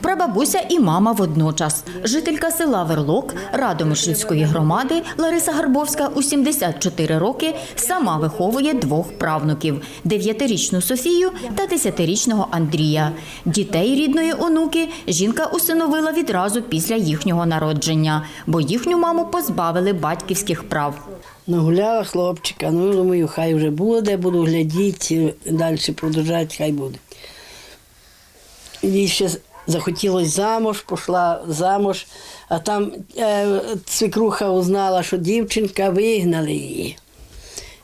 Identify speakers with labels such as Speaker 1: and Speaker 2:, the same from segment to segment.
Speaker 1: Прабабуся і мама водночас. Жителька села Верлок Радомишльської громади Лариса Гарбовська у 74 роки сама виховує двох правнуків – дев'ятирічну Софію та десятирічного Андрія. Дітей рідної онуки жінка усиновила відразу після їхнього народження, бо їхню маму позбавили батьківських прав.
Speaker 2: Нагуляла хлопчика, ну думаю, хай вже буде, буду глядіти, далі продовжати, хай буде. Їй ще захотілося замуж, пішла замуж, а там е, свекруха узнала, що дівчинка вигнали її.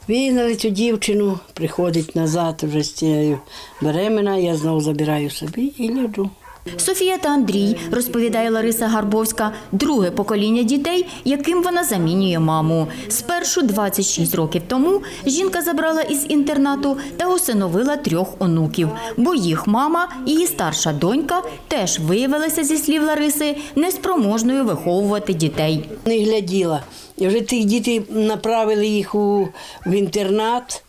Speaker 2: Вигнали цю дівчину, приходить назад вже з цією беременна, я знову забираю собі і гляджу.
Speaker 1: Софія та Андрій, розповідає Лариса Гарбовська, друге покоління дітей, яким вона замінює маму. Спершу 26 років тому жінка забрала із інтернату та усиновила трьох онуків, бо їх мама її старша донька теж виявилися, зі слів Лариси, неспроможною виховувати дітей.
Speaker 2: Не гляділа. Вже тих дітей направили їх у, в інтернат.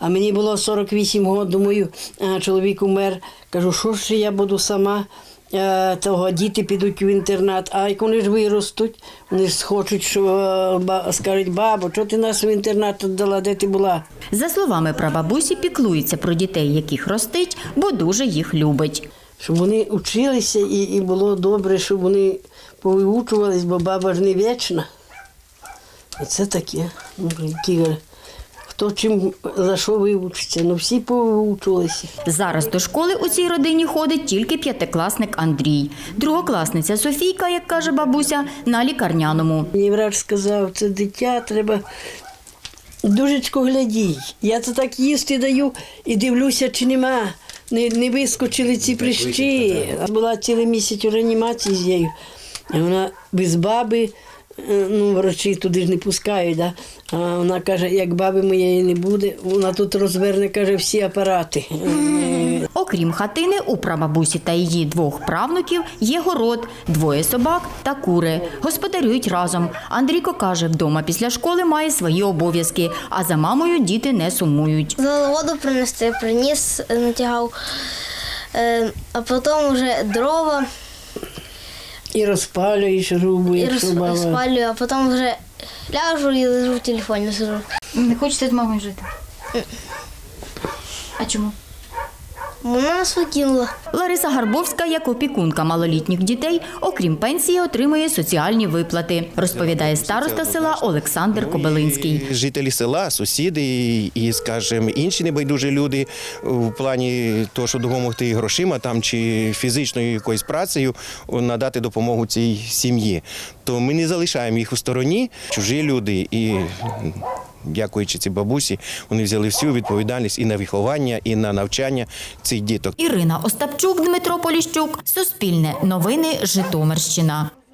Speaker 2: А мені було 48 років, думаю, чоловік умер. Кажу, що ж я буду сама, е, того діти підуть в інтернат. А як вони ж виростуть, вони ж хочуть, що е, скажуть, бабу, чого ти нас в інтернат віддала, де ти була?
Speaker 1: За словами прабабусі, піклується про дітей, яких ростить, бо дуже їх любить.
Speaker 2: Щоб вони вчилися і, і було добре, щоб вони повиучувались, бо баба ж не вічна. Оце таке. Хто чим за що вивчиться, ну всі повиучилися.
Speaker 1: Зараз до школи у цій родині ходить тільки п'ятикласник Андрій. Другокласниця Софійка, як каже бабуся, на лікарняному.
Speaker 2: Мені врач сказав, це дитя треба. Дужечко глядій. Я то так їсти даю і дивлюся, чи нема. Не, не вискочили ці прищі. Була цілий місяць у реанімації з нею. І вона без баби, ну, врачі туди ж не пускають. Да? А вона каже, як баби моєї не буде, вона тут розверне, каже, всі апарати. Е,
Speaker 1: Окрім хатини, у прабабусі та її двох правнуків є город, двоє собак та кури. Господарюють разом. Андрійко каже, вдома після школи має свої обов'язки, а за мамою діти не сумують.
Speaker 3: За воду принести, приніс, е, натягав, Е, а потім вже дрова
Speaker 2: І розпалюєш рубу,
Speaker 3: і
Speaker 2: якщо
Speaker 3: роз-
Speaker 2: баба.
Speaker 3: розпалюю, а потім вже ляжу і лежу в телефоні сижу.
Speaker 1: Не хочете з мамою жити? А чому?
Speaker 3: Вона нас викинула.
Speaker 1: Лариса Гарбовська, як опікунка малолітніх дітей, окрім пенсії, отримує соціальні виплати, розповідає староста села Олександр Кобилинський.
Speaker 4: Жителі села, сусіди і, і скажімо, інші небайдужі люди в плані того, що допомогти грошима там чи фізичною якоюсь працею надати допомогу цій сім'ї. То ми не залишаємо їх у стороні. Чужі люди і. Дякуючи цій бабусі, вони взяли всю відповідальність і на виховання, і на навчання цих діток.
Speaker 1: Ірина Остапчук, Дмитро Поліщук, Суспільне новини, Житомирщина.